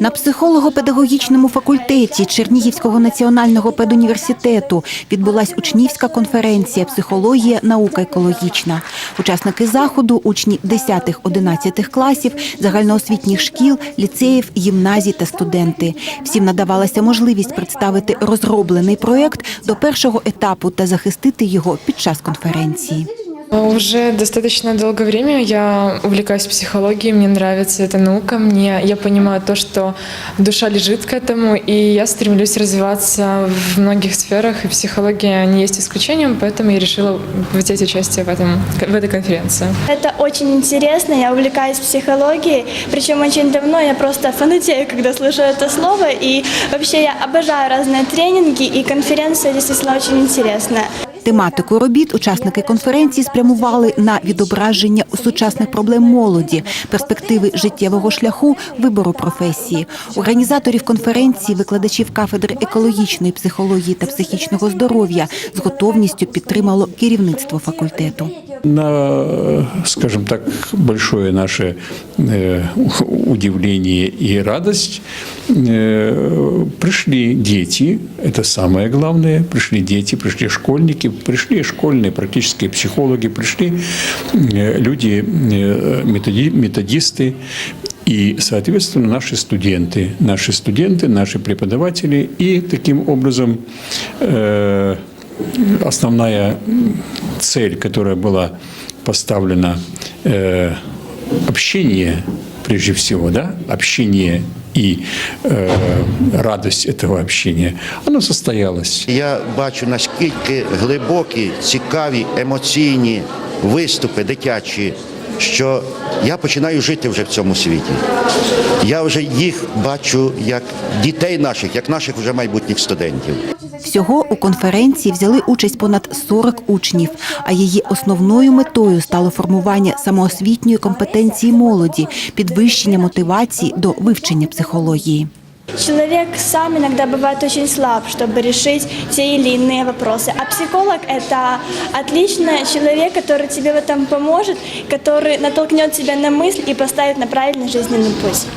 На психолого-педагогічному факультеті Чернігівського національного педуніверситету відбулась учнівська конференція Психологія, наука екологічна. Учасники заходу, учні 10-11 класів, загальноосвітніх шкіл, ліцеїв, гімназій та студенти. Всім надавалася можливість представити розроблений проєкт до першого етапу та захистити його під час конференції. Уже достаточно долгое время я увлекаюсь психологией, мне нравится эта наука, мне, я понимаю то, что душа лежит к этому, и я стремлюсь развиваться в многих сферах, и психология не есть исключением, поэтому я решила взять участие в, этом, в этой конференции. Это очень интересно, я увлекаюсь психологией, причем очень давно, я просто фанатею, когда слышу это слово, и вообще я обожаю разные тренинги, и конференция действительно очень интересная. Тематику робіт учасники конференції спрямували на відображення сучасних проблем молоді, перспективи життєвого шляху, вибору професії. Організаторів конференції, викладачів кафедри екологічної психології та психічного здоров'я з готовністю підтримало керівництво факультету. На, скажем так, большое наше э, удивление и радость. Э, пришли дети, это самое главное, пришли дети, пришли школьники, пришли школьные практические психологи, пришли э, люди, методи, методисты, и, соответственно, наши студенты, наши студенты, наши преподаватели, и таким образом э, основная цель, которая была поставлена, э, общение, прежде всего, да, общение и э, радость этого общения, оно состоялось. Я бачу наскільки глибокі, цікаві, емоційні виступи дитячі, що я починаю жити вже в цьому світі. Я вже їх бачу як дітей наших, як наших вже майбутніх студентів. Всього у конференції взяли участь понад 40 учнів, а її основною метою стало формування самоосвітньої компетенції молоді, підвищення мотивації до вивчення психології. Человек сам иногда бывает очень слаб, чтобы решить те или иные вопросы. А психолог – это отличный человек, который тебе в этом поможет, который натолкнет тебя на мысль и поставит на правильный жизненный путь.